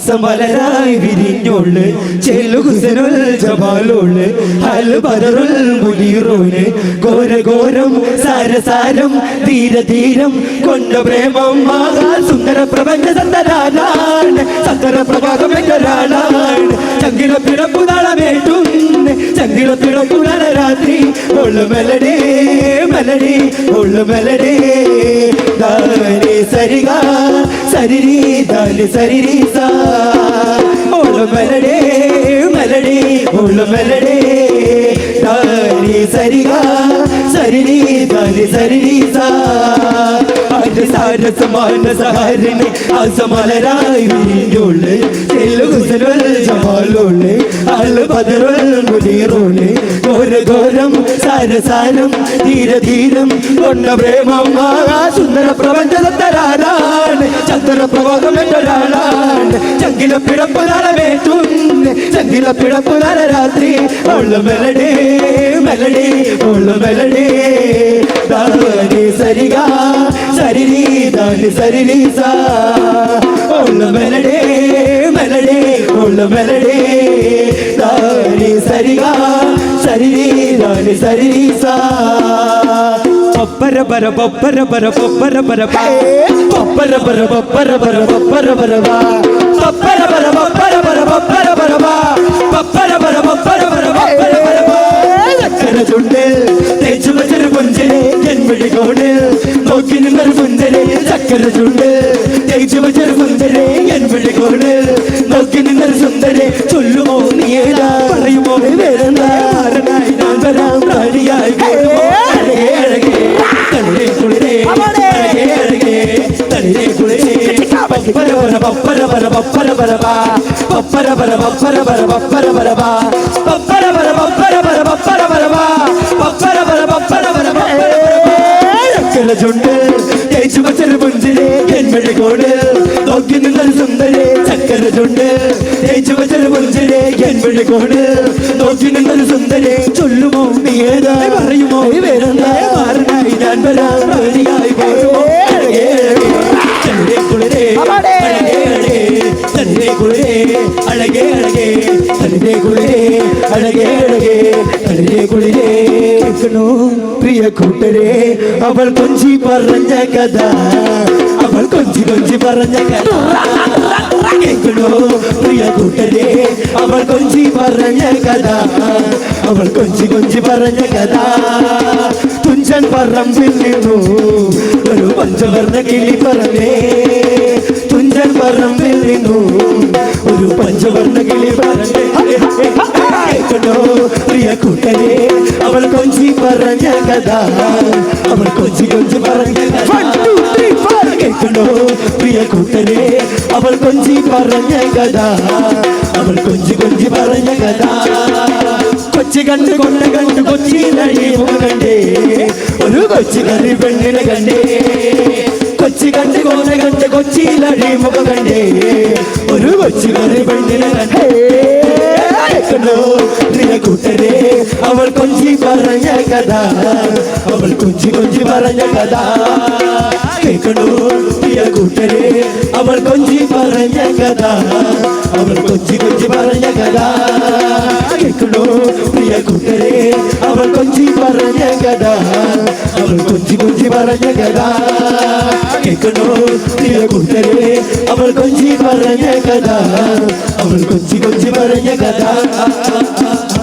ആസമലരായി വിരിഞ്ഞോൾ ചെലുകുസനുൽ ജമാലോൾ അൽ ബദറുൽ മുനീറോൾ ഘോര ഘോരം സാരസാരം ധീര ധീരം കൊണ്ട പ്രേമം മഹാ സുന്ദര പ്രപഞ്ച സന്തരാനാണ് സന്തര പ്രഭാതം എങ്ങനാണ് ചങ്കില പിടപ്പു നാളമേറ്റും ചങ്കില പിടപ്പു നാള രാത്രി. ഉള്ളു മെലഡി മെലഡി ഉള്ളു മെലഡി. ഘോരം സാരസാരം ധീര കൊണ്ട പ്രേമം സുന്ദര പ്രപഞ്ചതരാണ് ചങ്കില പിടപ്പ് നാളമേറ്റും ചങ്കില പിടപ്പ് നാള രാത്രി ഉള്ള മെലഡി മെലഡി ഉള്ള മെലഡി ദാനി സരിഗ സരിരി ദാനി സരിരി സാ ഉള്ള മെലഡി മെലഡി ഉള്ള മെലഡി ദാനി സരിഗ സരിരി ദാനി സരിരി സാ പപ്പര പര പപ്പര പര പപ്പര പര പ. പപ്പര പര പപ്പര ചുണ്ടിൽ തേച്ചു വെച്ചൊരു പുഞ്ചിരെ ജന്മഴി കോണിൽ നോക്കി നിന്നൊരു പുഞ്ചരെ ചക്കര ചുണ്ടിൽ തേച്ചു വെച്ചൊരു പുഞ്ചരെ ജന്മഴി കോണിൽ നോക്കി നിന്നൊരു സുന്ദരെ പപ്പര പര പപ്പര പര പപ്പര പര പാ. പപ്പര പര പപ്പര പര പപ്പര പര പാ. പപ്പര പര പപ്പര പര ചുണ്ട് തേച്ചു വച്ചൊരു പുഞ്ചിരെ എൻമഴി കോട് നോക്കി നിന്നൊരു ചൊല്ലുമോ നീ ഏതാ പറയുമോ വേറെ മാറനായി ഞാൻ വരാം പോരുമോ അഴകേ അഴകേ ചന്ദ്രേ കുളിരേ അഴകേ അഴകേ ചന്ദ്രേ കുളിരേ. കേൾക്കണു പ്രിയ കൂട്ടരെ അവൾ കൊഞ്ചി പറഞ്ഞ കഥ. അവൾ കൊഞ്ചി കൊഞ്ചി പറഞ്ഞ കഥ. കേൾക്കണോ പ്രിയ കൂട്ടരെ അവൾ കൊഞ്ചി പറഞ്ഞ കഥ. അവൾ കൊഞ്ചി കൊഞ്ചി പറഞ്ഞ കഥ. തുഞ്ചൻ പറമ്പിൽ നിന്നു ഒരു പഞ്ചവർണ കിളി പറഞ്ഞേ തുഞ്ചൻ പറമ്പിൽ നിന്നു ഒരു പഞ്ചവർണ കിളി പറഞ്ഞേ കേൾക്കണോ പ്രിയ കൂട്ടരെ അവൾ കൊഞ്ചി പറഞ്ഞ കഥ അവൾ കൊഞ്ചി കൊഞ്ചി പറഞ്ഞ കഥ കേൾക്കണോ പ്രിയ കൂട്ടരെ അവൾ കൊഞ്ചി പറഞ്ഞ കഥ അവൾ കൊഞ്ചി കൊഞ്ചി പറഞ്ഞ കഥ കൊച്ചി കണ്ട് കൊണ്ട കണ്ട് കൊച്ചി നഴി കണ്ടേ ഒരു കൊച്ചി കറി പെണ്ണിനെ കണ്ടേ കൊച്ചി കണ്ട് കൊണ്ട കണ്ട് കൊച്ചിയിലഴി മുഖ കണ്ടേ ഒരു കൊച്ചി കറി പെണ്ണിനെ കണ്ടേ കേൾക്കണോ പ്രിയ കൂട്ടരെ അവൾ കൊഞ്ചി പറഞ്ഞ കഥ അവൾ കൊഞ്ചി കൊഞ്ചി പറഞ്ഞ കഥ കേൾക്കണോ പ്രിയ കൂട്ടരെ അവൾ കൊഞ്ചി പറഞ്ഞ കഥ അവൾ കൊഞ്ചി കൊഞ്ചി പറഞ്ഞ കഥ കേൾക്കണോ പ്രിയ കൂട്ടരെ അവൾ കൊഞ്ചി പറഞ്ഞ കഥ അവൾ കൊഞ്ചി കൊഞ്ചി പറഞ്ഞ കഥ. കേൾക്കണോ? കൂട്ടരെ അവൾ കൊഞ്ചി പറഞ്ഞ കഥ. അവൾ കൊഞ്ചി കൊഞ്ചി പറഞ്ഞ കഥ.